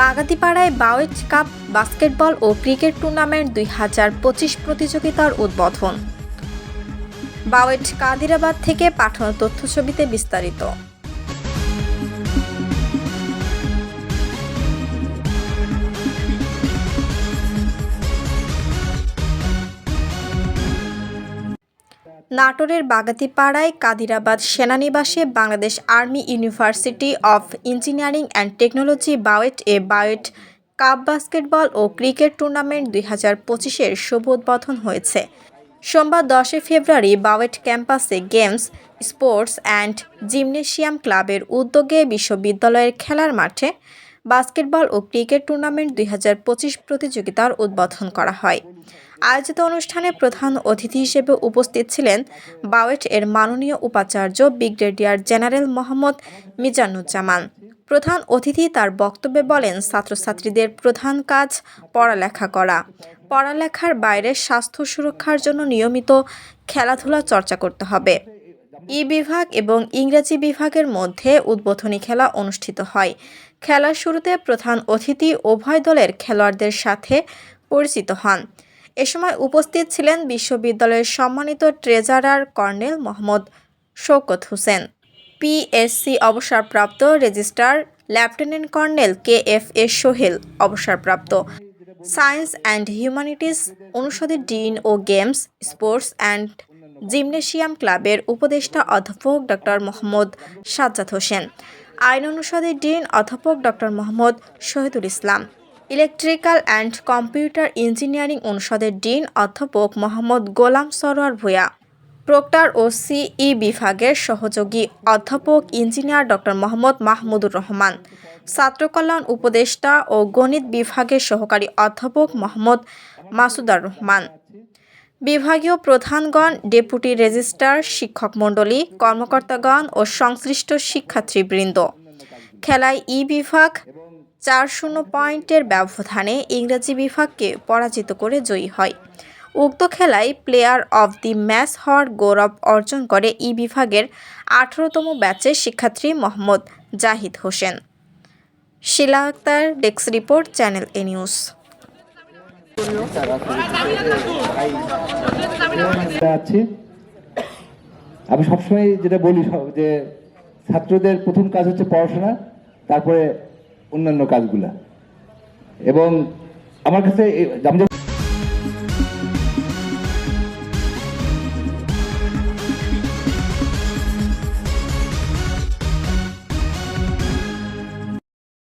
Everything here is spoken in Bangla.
বাগাতিপাড়ায় বাওয়েট কাপ, বাস্কেটবল ও ক্রিকেট টুর্নামেন্ট দুই হাজার পঁচিশ প্রতিযোগিতার উদ্বোধন। বাওয়েট কাদিরাবাদ থেকে পাঠানো তথ্যছবিতে বিস্তারিত। নাটোরের বাগাতিপাড়ায় কাদিরাবাদ সেনানিবাসে Bangladesh army university of engineering and technology BAUET A BAUET cup basketball ও ক্রিকেট টুর্নামেন্ট দুই হাজার পঁচিশের শুভ উদ্বোধন হয়েছে। সোমবার দশই ফেব্রুয়ারি বাওয়েট ক্যাম্পাসে গেমস, স্পোর্টস অ্যান্ড জিমনেশিয়াম ক্লাবের উদ্যোগে বিশ্ববিদ্যালয়ের খেলার মাঠে বাস্কেটবল ও ক্রিকেট টুর্নামেন্ট দুই হাজার পঁচিশ প্রতিযোগিতার উদ্বোধন করা হয়। আয়োজিত অনুষ্ঠানে প্রধান অতিথি হিসেবে উপস্থিত ছিলেন বাওয়েট এর মাননীয় উপাচার্য ব্রিগেডিয়ার জেনারেল মোহাম্মদ মিজানুজ্জামান। প্রধান অতিথি তার বক্তব্যে বলেন, ছাত্রছাত্রীদের প্রধান কাজ পড়ালেখা করা। পড়ালেখার বাইরে স্বাস্থ্য সুরক্ষার জন্য নিয়মিত খেলাধুলা চর্চা করতে হবে। ই বিভাগ এবং ইংরেজি বিভাগের মধ্যে উদ্বোধনী খেলা অনুষ্ঠিত হয়। খেলার শুরুতে প্রধান অতিথি উভয় দলের খেলোয়াড়দের সাথে পরিচিত হন। এ সময় উপস্থিত ছিলেন বিশ্ববিদ্যালয়ের সম্মানিত treasurer colonel Mohammad Shaukat Hossain. PSC অবসরপ্রাপ্ত registrar lieutenant colonel K F A Sohel অবসরপ্রাপ্ত। সায়েন্স অ্যান্ড হিউম্যানিটিস অনুষদের ডিন ও গেমস, স্পোর্টস অ্যান্ড জিমনেশিয়াম ক্লাবের উপদেষ্টা অধ্যাপক ডক্টর মোহাম্মদ সাজ্জাদ হোসেন। আইন অনুষদের ডিন অধ্যাপক doctor Mohammad Shahidul Islam. Electrical and computer engineering অনুষদের ডিন অধ্যাপক মোহাম্মদ গোলাম সরোয়ার ভূয়া প্রক্টর ও সিই বিভাগের সহযোগী অধ্যাপক ইঞ্জিনিয়ার ডক্টর মোহাম্মদ মাহমুদুর রহমান। ছাত্রকল্যাণ উপদেষ্টা ও গণিত বিভাগের সহকারী অধ্যাপক মোহাম্মদ মাসুদার রহমান। বিভাগীয় প্রধানগণ, ডেপুটি রেজিস্ট্রার, শিক্ষক মণ্ডলী, কর্মকর্তাগণ ও সংশ্লিষ্ট শিক্ষার্থীবৃন্দ। খেলায় ই বিভাগ চার শূন্য পয়েন্টের ব্যবধানে ইংরেজি বিভাগকে পরাজিত করে জয়ী হয়। উক্ত খেলায় প্লেয়ার অব দি ম্যাচ হওয়ার গৌরব অর্জন করে ই বিভাগের আঠারোতম ব্যাচের শিক্ষার্থী Mohammad Zahid Hossain. Shila Akter, desk report, channel A news. আমি সবসময় যেটা বলি যে ছাত্রদের প্রথম কাজ হচ্ছে পড়াশোনা, তারপরে অন্যান্য কাজগুলা। এবং আমার কাছে